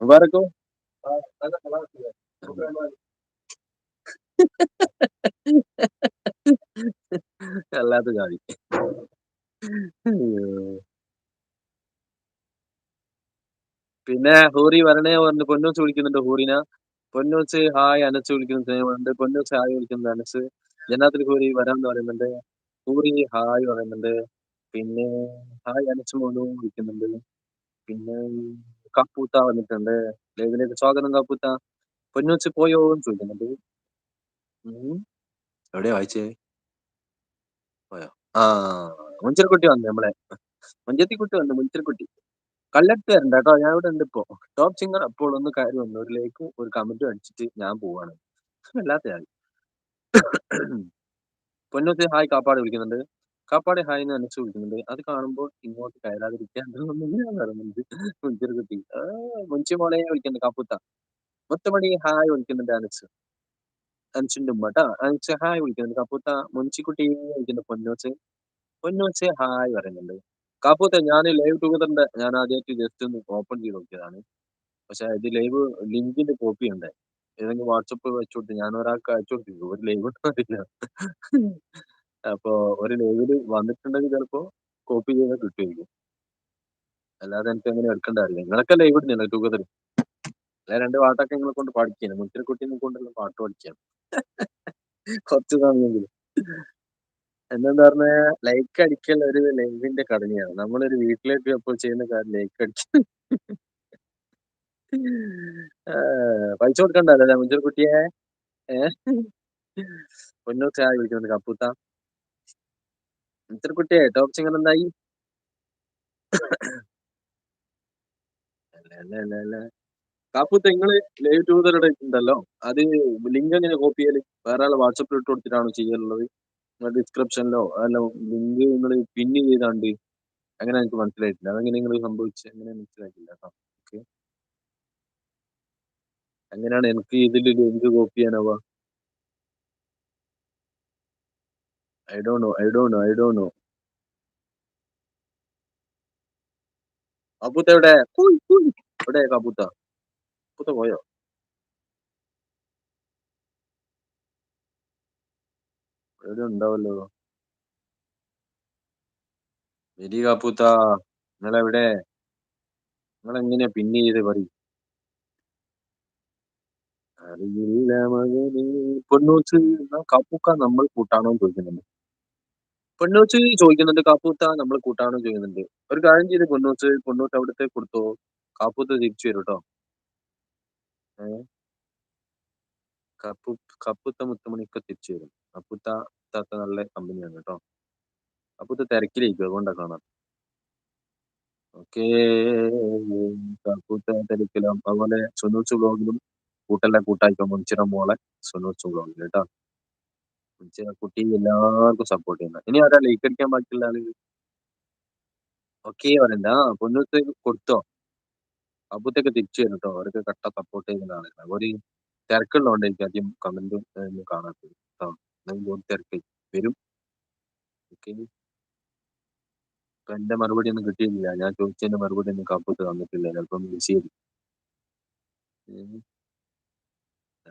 മുബാറക്കോ അല്ലാത്ത ജാതി. പിന്നെ ഹൂറി വരണേ പറഞ്ഞു പൊന്നൂസ് വിളിക്കുന്നുണ്ട് ഹൂറിന. പൊന്നൂസ് ഹായ് അനസ് വിളിക്കുന്ന സ്നേഹമുണ്ട്. പൊന്നൂസ് ഹായ് വിളിക്കുന്നത് അനസ്. ജനാത്തിൽ ഹൂറി വരാമെന്ന് പറയുന്നുണ്ട്. ഹൂറി ഹായ് പറയുന്നുണ്ട്. പിന്നെ ഹായ് അനസ് മോനു വിളിക്കുന്നുണ്ട്. കപ്പൂത്ത വന്നിട്ടുണ്ട് ലൈവിലേക്ക് സ്വാഗതം കപ്പൂത്ത പൊന്നുവച്ച് പോയോ എന്ന് ചോദിക്കുന്നുണ്ട് ഉം. എവിടെയാ വായിച്ചേ പോയോ ആ മുഞ്ചിരക്കുട്ടി വന്നു നമ്മളെ മുഞ്ചത്തിക്കുട്ടി വന്നു മുഞ്ചിരക്കുട്ടി കല്ലെടുത്ത് വരണ്ട കേട്ടോ ഞാൻ ഇവിടെ ഉണ്ട് ഇപ്പോ ടോപ്പ് സിംഗർ അപ്പോൾ ഒന്ന് കാര്യം വന്നു ഒരു ലൈക്കും ഒരു കമന്റും അടിച്ചിട്ട് ഞാൻ പോവാണ് അല്ലാത്ത ആൾ പൊന്നൂസ് ഹായ് കാപ്പാട് വിളിക്കുന്നുണ്ട് കാപ്പാട് ഹായ് എന്ന് അനച്ച് വിളിക്കുന്നുണ്ട് അത് കാണുമ്പോൾ ഇങ്ങോട്ട് കയറാതിരിക്കാൻ പറയുന്നുണ്ട്. മുഞ്ചിരക്കുട്ടി ആ മുഞ്ചി മോളെ വിളിക്കുന്നുണ്ട് കാപ്പൂത്ത. മുത്തമണി ഹായ് വിളിക്കുന്നുണ്ട് അനസ്. അനസിന്റെ ഉമ്മ അനസ് ഹായ് വിളിക്കുന്നുണ്ട് കാപ്പൂത്ത. മുഞ്ചിക്കുട്ടി വിളിക്കുന്നുണ്ട് പൊന്നൂസ്. പൊന്നൂസ് ഹായ് പറയുന്നുണ്ട്. കാപ്പൂത്ത ഞാൻ ലൈവ് ടുഗദറിന്റെ ഞാൻ ആദ്യമായിട്ട് ജസ്റ്റ് ഒന്ന് ഓപ്പൺ ചെയ്ത് നോക്കിയതാണ്. പക്ഷെ ഇത് ലൈവ് ലിങ്കിന്റെ കോപ്പി ഉണ്ട്. ഏതെങ്കിലും വാട്സപ്പ് വെച്ചുകൊടുത്ത് ഞാൻ ഒരാൾക്ക് അയച്ചു കൊടുത്തിരുന്നു ഒരു ലൈവ് അറിയില്ല അപ്പൊ ഒരു ലൈവിൽ വന്നിട്ടുണ്ടെങ്കിൽ ചിലപ്പോ കോപ്പി ചെയ്ത് കിട്ടുമായിരിക്കും. അല്ലാതെ എനിക്ക് അങ്ങനെ എടുക്കേണ്ട അറിയില്ല നിങ്ങളൊക്കെ ലൈവ് ഇടുന്നില്ല ടൂഗദർ? അല്ലെ രണ്ട് പാട്ടൊക്കെ നിങ്ങളെ കൊണ്ട് പഠിക്കണം മുത്തിരിക്കുട്ടിനെ കൊണ്ടുള്ള പാട്ട് പഠിക്കാം കുറച്ച് സമയമെങ്കിലും. എന്താ പറഞ്ഞ ലൈക്ക് അടിക്കൽ ഒരു ലൈവിന്റെ കടമയാണ്. നമ്മളൊരു വീട്ടിലേക്ക് എപ്പോൾ ചെയ്യുന്ന കാര്യം ലൈക്ക് അടിച്ചു ആ, പൈസ കൊടുക്കണ്ടല്ലേ കുട്ടിയെ? ഏഹ് പൊന്നൂർ ചായ വിളിക്കുന്നുണ്ട്. കപ്പൂത്ത. മുഞ്ചിരിക്കുട്ടിയെ ടോപ്പ് സിംഗർ എന്തായി കാപ്പൂത്ത് നിങ്ങൾ ലൈവ് ടൂതറുടെ ഉണ്ടല്ലോ അത് ലിങ്ക് എങ്ങനെ കോപ്പി ചെയ്യൽ? വേറെ ആളെ വാട്സപ്പിൽ ഇട്ട് കൊടുത്തിട്ടാണോ ചെയ്യാറുള്ളത് ഡിസ്ക്രിപ്ഷനിലോ അല്ല ലിങ്ക് നിങ്ങൾ പിന്ന് ചെയ്താണ്ട് അങ്ങനെ എനിക്ക് മനസ്സിലായിട്ടില്ല. അതെങ്ങനെ നിങ്ങൾ സംഭവിച്ചു? അങ്ങനെ മനസ്സിലായിട്ടില്ല കേട്ടോ. അങ്ങനെയാണ് എനിക്ക് ഇതിൽ ലിങ്ക് കോപ്പി ചെയ്യാനാവുക. I do know I do know I do know കാപ്പൂത്ത എവിടെ? ഹൂയ്, ഹൂയ്. എവിടെ കാപ്പൂത്ത കാപ്പൂത്ത പോയോ? എവിടെ ഉണ്ടാവല്ലോ. വരി കാപ്പൂത്ത നിങ്ങളെവിടെ? നിങ്ങൾ എങ്ങനെയാ പിന്നെ ചെയ്ത് പറയും. അറിയില്ല മകനേ. പൊന്നൂച്ച് എന്നാ കാപ്പൂക്ക നമ്മൾ കൂട്ടാണോ എന്ന് ചോദിക്കുന്നുണ്ട്. പൊന്നൂച്ച് ചോദിക്കുന്നുണ്ട് കാപ്പൂത്ത നമ്മൾ കൂട്ടാണോ ചോദിക്കുന്നുണ്ട്. ഒരു കാര്യം ചെയ്ത് പൊന്നൂച്ച് പൊന്നോട്ട് അവിടുത്തെ കൊടുത്തോ. കാപ്പൂത്ത തിരിച്ചു വരും കേട്ടോ കപ്പു കപ്പുത്ത മുത്തുമണിക്ക് തിരിച്ചു വരും. കപ്പുത്ത താത്ത നല്ല കമ്പനിയാണ് കേട്ടോ കപ്പുത്ത തിരക്കിലേക്കും അതുകൊണ്ടാ കാണാം. ഓക്കേ. കപ്പുത്ത തിരക്കിലും അതുപോലെ സുനൂച്ച് ബ്ലോഗിലും കൂട്ടല്ല കൂട്ടായിക്കോ മുൻചിറ മോളെ. സുനൂച്ച് ബ്ലോഗിൽ കേട്ടോ. മുൻചിറ കുട്ടി എല്ലാവർക്കും സപ്പോർട്ട് ചെയ്യുന്ന. ഇനി ആരാ ലൈക്ക് അടിക്കാൻ ബാക്കിയുള്ള ആളുകൾ ഓക്കെ പറയണ്ട ആ കൊടുത്തോ? കപ്പുത്തൊക്കെ തിരിച്ചു വരും കേട്ടോ. അവരൊക്കെ കട്ട സപ്പോർട്ട് ചെയ്യുന്ന ഒരു തിരക്കുള്ളതുകൊണ്ട് എനിക്ക് ആദ്യം കമന്റും ഒന്നും കാണാത്തത്. കേട്ടോ എന്തെങ്കിലും തിരക്ക് വരും. ഓക്കെ ഇപ്പൊ എന്റെ മറുപടി ഒന്നും കിട്ടിയില്ല ഞാൻ ചോദിച്ചതിന്റെ മറുപടി ഒന്നും കപ്പൂത്ത് തന്നിട്ടില്ല. ചിലപ്പം ബിസി ആയിരിക്കും.